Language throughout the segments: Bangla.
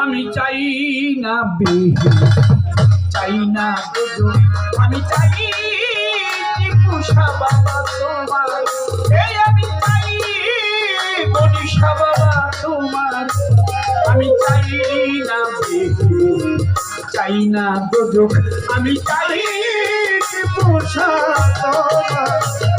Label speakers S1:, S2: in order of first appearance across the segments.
S1: আমি চাই না বিহি চাই না দুজো আমি চাই টিপুষা বাবা তোমার। এই আমি চাই মনীষা বাবা তোমার। আমি চাই না বিহি চাই না দুজো আমি চাই টিপুষা তোমার।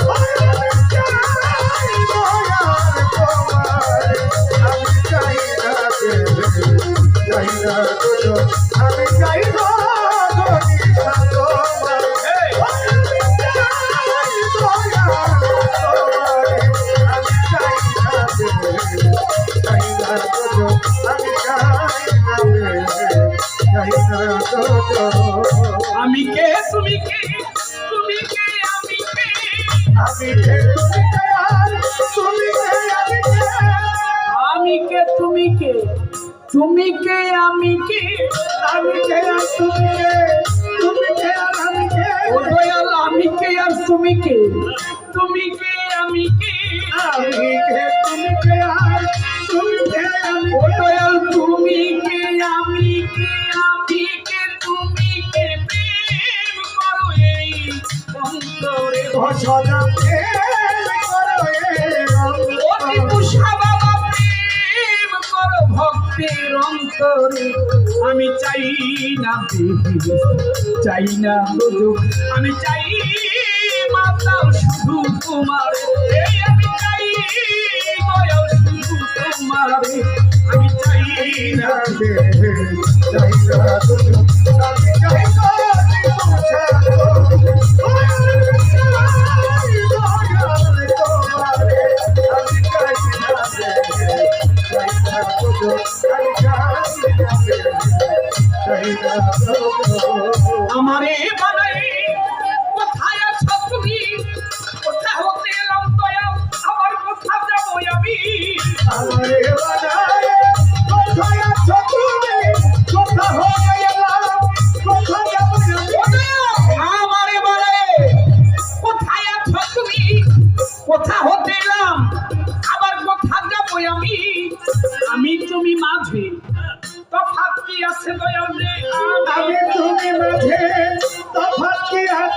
S1: তুমি কে, আমি কে?
S2: আমি কে আর তুমি কে?
S1: তুমি কে
S2: আর আমি কে?
S1: ও দয়াল, আমি কে আর তুমি কে? তুমি কে, আমি কে?
S2: আমি কে, তুমি কে আর তুমি কে? আমি
S1: ও দয়াল, তুমি কে, আমি কে? আমি কে, তুমি কে? প্রেম করো এই অন্তরে ভক্তির অন্তরে আমি চাই না চাই না আমি চাই মাতাও শুধু তোমার আমি চাই শুধু তোমার। আমি চাই না আমারে বানাই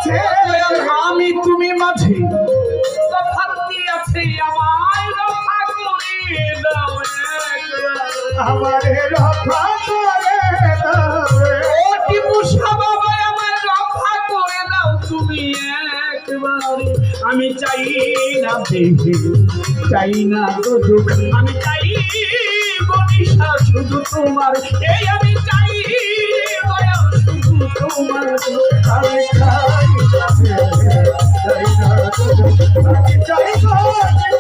S1: আছে আমি তুমি মাঝে। তফাৎ কি আছে আমায় রক্ষা করে দাও
S2: আমারে রক্ষা করে দাও
S1: ও টিপু বাবা আমার রক্ষা করে দাও তুমি একবার। আমি চাই না দেহে চাই না দুঃখ আমি চাই বনিশা শুধু তোমার। এই আমি চাই তোমার
S2: আমি চাই চাই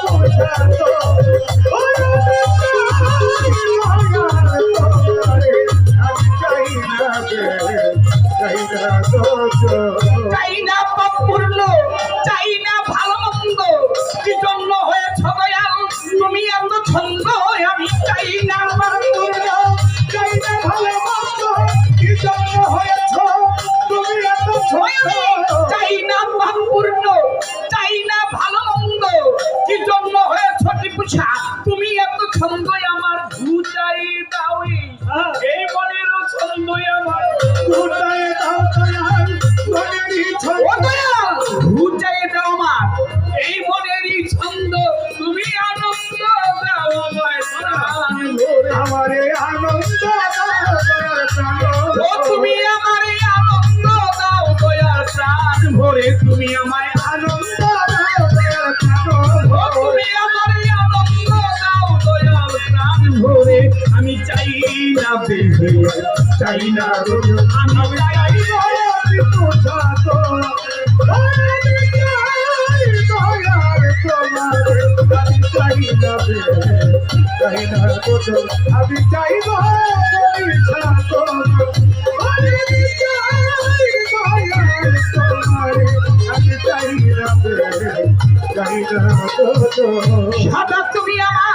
S2: আমি চাই
S1: চাই হয়েছ তুমি এত ছন্দই আমার ঘুচাই দাও এই মনের ছন্দই আমার
S2: কোথায় দাও
S1: ঘুচাই দাও আমার। এই মনেরই ছন্দ তুমি আনন্দ দাও
S2: আমার
S1: আমারে আনন্দ ভরে আমি চাই না বেহে চাই না আমি চাই
S2: আমি চাইব
S1: সাদা তুমি আমার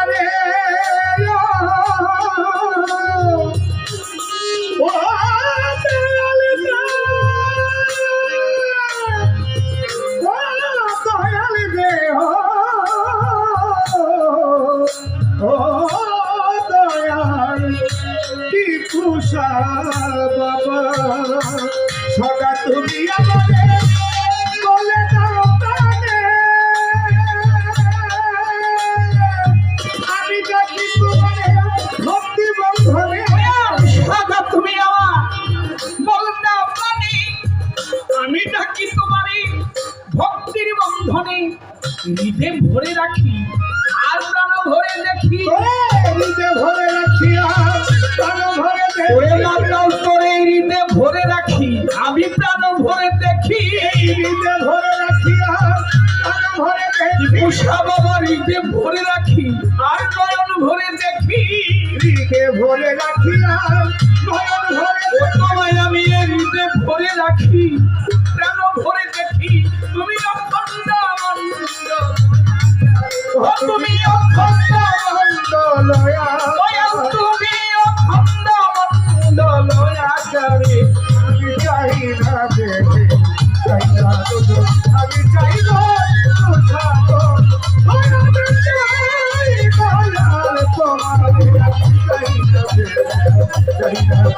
S1: সদা তুমি
S2: আমি বন্ধনে
S1: তুমি আমার আমি ভক্তির বন্ধনে। হৃদে ভরে রাখি, আর ভরে দেখি।
S2: দেখি
S1: ভরে
S2: রাখিয়া প্রাণ ভরে দেখি।
S1: বাবা হৃদে ভরে রাখি আর নয়ন ভরে দেখি।
S2: হৃদে ভরে রাখিয়া নয়ন ভরে
S1: তোমায় আমি এ হৃদে ভরে রাখি।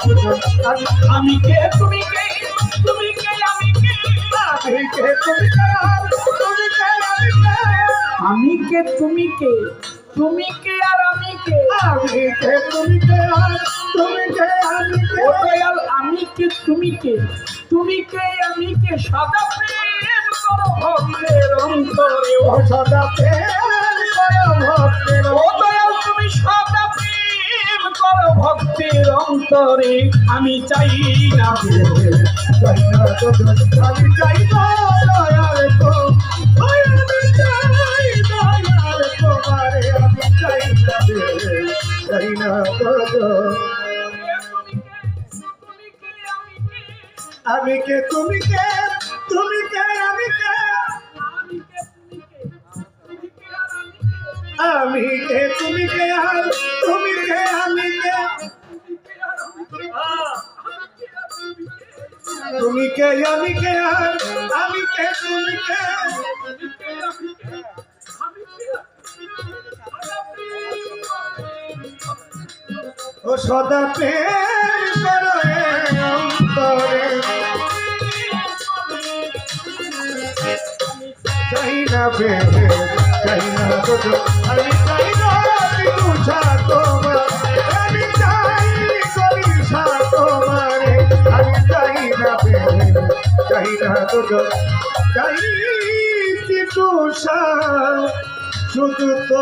S2: আমি
S1: কে তুমি কে তুমি কে আমি কে
S2: আমি কে তুমি কার তুমি কে আমি কে
S1: আমি কে তুমি কে তুমি কে আর আমি কে
S2: আমি কে তুমি কে আর তুমি কে আমি কে
S1: ও আমি কে তুমি কে তুমি কে আমি কে সদা প্রেম করো ভক্তের অন্তরে
S2: ও সদা প্রেম করো ভক্তের
S1: করো ভক্তের অন্তরে আমি চাই না
S2: আমি চাই না তোমারে আমি কে, তুমি কে তুমি কে, আমি কে? আমি কে, তুমি কে আর তুমি কে, আমি কে? তুমি কে, আমি কে আর আমি কে, তুমি কে? ও সদা প্রেম করো অন্তরে। চাই না বেহে চাই না তো আমি চাই না বিদুষা তোমার আমি চাই করিষা তোমারে আমি চাই না চাই না তো চাই বিদুষা শুধু তো